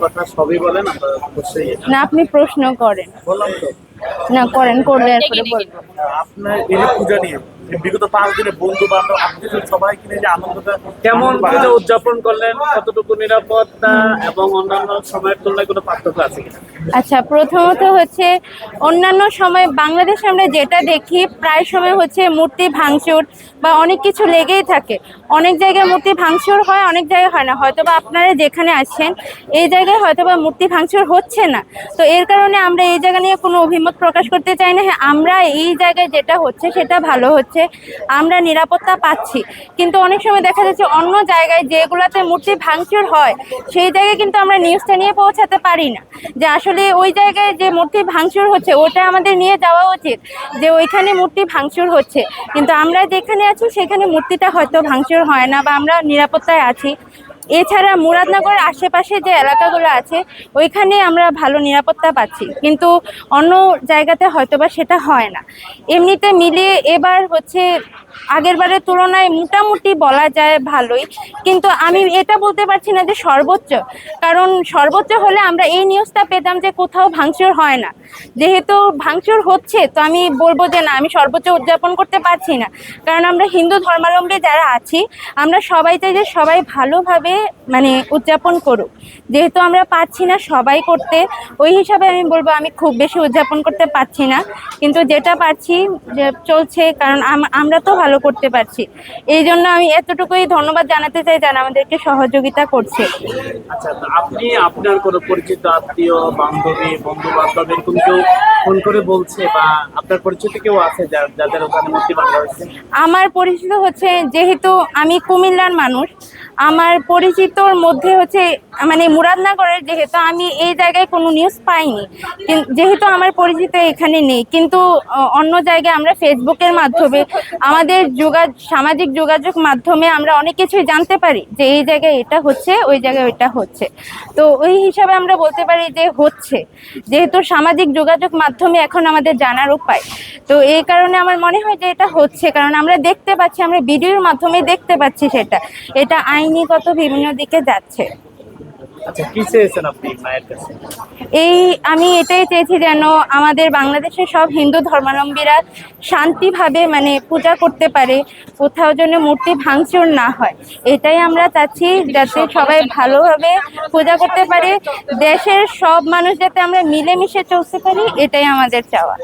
কথা সবই বলেন আমরা অবশ্যই না আপনি প্রশ্ন করেন। বললাম তো। না করেন করলে এরপরে বলব। আপনার এই পূজা নিয়ে বিগত পাঁচ দিনে বন্ধু বান্ধব আত্মীয় সবাই কিনে যে আনন্দটা কেমন পুজো উদযাপন করলেন? কতটুকু নিরাপত্তা এবং অন্যান্য সময়ের তুলনায় কোনো পার্থক্য আছে কিনা? আচ্ছা প্রথমত হচ্ছে অন্যান্য সময় বাংলাদেশে আমরা যেটা দেখি প্রায় সময় হচ্ছে মূর্তি ভাঙচুর বা অনেক কিছু লেগেই থাকে। অনেক জায়গায় মূর্তি ভাঙচুর হয় অনেক জায়গায় হয় না। হয়তো বা আপনারা যেখানে আছেন এই জায়গায় হয়তো বা মূর্তি ভাঙচুর হচ্ছে না। তো এর কারণে আমরা এই জায়গা নিয়ে কোনো অভিমত প্রকাশ করতে চাই না। হ্যাঁ আমরা এই জায়গায় যেটা হচ্ছে সেটা ভালো হচ্ছে। আমরা নিরাপত্তা পাচ্ছি। কিন্তু অনেক সময় দেখা যাচ্ছে অন্য জায়গায় যেগুলোতে মূর্তি ভাঙচুর হয়, সেই জায়গায় কিন্তু আমরা নিউজটা নিয়ে পৌঁছাতে পারি না। যে আসলে ওই জায়গায় যে মূর্তি ভাঙচুর হচ্ছে, ওটা আমাদের নিয়ে যাওয়া উচিত যে ওইখানে মূর্তি ভাঙচুর হচ্ছে। কিন্তু আমরা যেখানে আছি, সেখানে মূর্তিটা হয়তো ভাঙচুর হয় না বা আমরা নিরাপত্তায় আছি। এছাড়া মুরাদনগর আশেপাশে যে এলাকাগুলো আছে, ওইখানে আমরা ভালো নিরাপত্তা পাচ্ছি। কিন্তু অন্য জায়গাতে হয়তোবা সেটা হয় না। এমনিতে মিলিয়ে এবার হচ্ছে আগের বারের তুলনায় মোটামুটি বলা যায় ভালোই। কিন্তু আমি এটা বলতে পারছি না যে সর্বোচ্চ। কারণ সর্বোচ্চ হলে আমরা এই নিউজটা পেতাম যে কোথাও ভাঙচুর হয় না। যেহেতু ভাঙচুর হচ্ছে, তো আমি বলব যে না, আমি সর্বোচ্চ উদযাপন করতে পারছি না। কারণ আমরা হিন্দু ধর্মাবলম্বী যারা আছি, আমরা সবাই চাই যে সবাই ভালোভাবে মানে উদযাপন করুক। যেহেতু আমরা পারছি না সবাই করতে, ওই হিসাবে আমি বলব আমি খুব বেশি উদযাপন করতে পারছি না। কিন্তু যেটা পারছি যে চলছে, কারণ আম- আমরা তো ভালো করতে পারছি। এই জন্য আমি এতটুকুই ধন্যবাদ জানাতে চাই যারা আমাদেরকে সহযোগিতা করছে। আচ্ছা আপনি আপনার কোনো পরিচিত আত্মীয় বান্ধবী বন্ধু বান্ধব এরকম কেউ ফোন করে বলছে বা আপনার পরিচিত কেউ আছে যাদের ওখানে মূর্তি বাঁধা হয়েছে আমার পরিচিত হচ্ছে যেহেতু আমি কুমিল্লার মানুষ আমার পরিচিতর মধ্যে হচ্ছে মানে মুরাদনগরের যেহেতু আমি এই জায়গায় কোনো নিউজ পাইনি যেহেতু আমার পরিচিত এখানে নেই কিন্তু অন্য জায়গায় আমরা ফেসবুকের মাধ্যমে আমাদের যোগা সামাজিক যোগাযোগ মাধ্যমে আমরা অনেক কিছুই জানতে পারি যে এই জায়গায় এটা হচ্ছে, ওই জায়গায় ওইটা হচ্ছে। তো ওই হিসাবে আমরা বলতে পারি যে হচ্ছে। যেহেতু সামাজিক যোগাযোগ মাধ্যমে এখন আমাদের জানার উপায়। তো এই কারণে আমার মনে হয় যে এটা হচ্ছে, কারণ আমরা দেখতে পাচ্ছি, আমরা ভিডিওর মাধ্যমে দেখতে পাচ্ছি সেটা। এটা আইনিগত বিভিন্ন দিকে যাচ্ছে। আচ্ছা এই আমি এটাই চেয়েছি যেন আমাদের বাংলাদেশের সব হিন্দু ধর্মাবলম্বীরা শান্তিভাবে মানে পূজা করতে পারে, কোথাও যেন মূর্তি ভাঙচুর না হয়। এটাই আমরা চাচ্ছি যাতে সবাই ভালোভাবে পূজা করতে পারে, দেশের সব মানুষ যাতে আমরা মিলেমিশে চলতে পারি, এটাই আমাদের চাওয়া।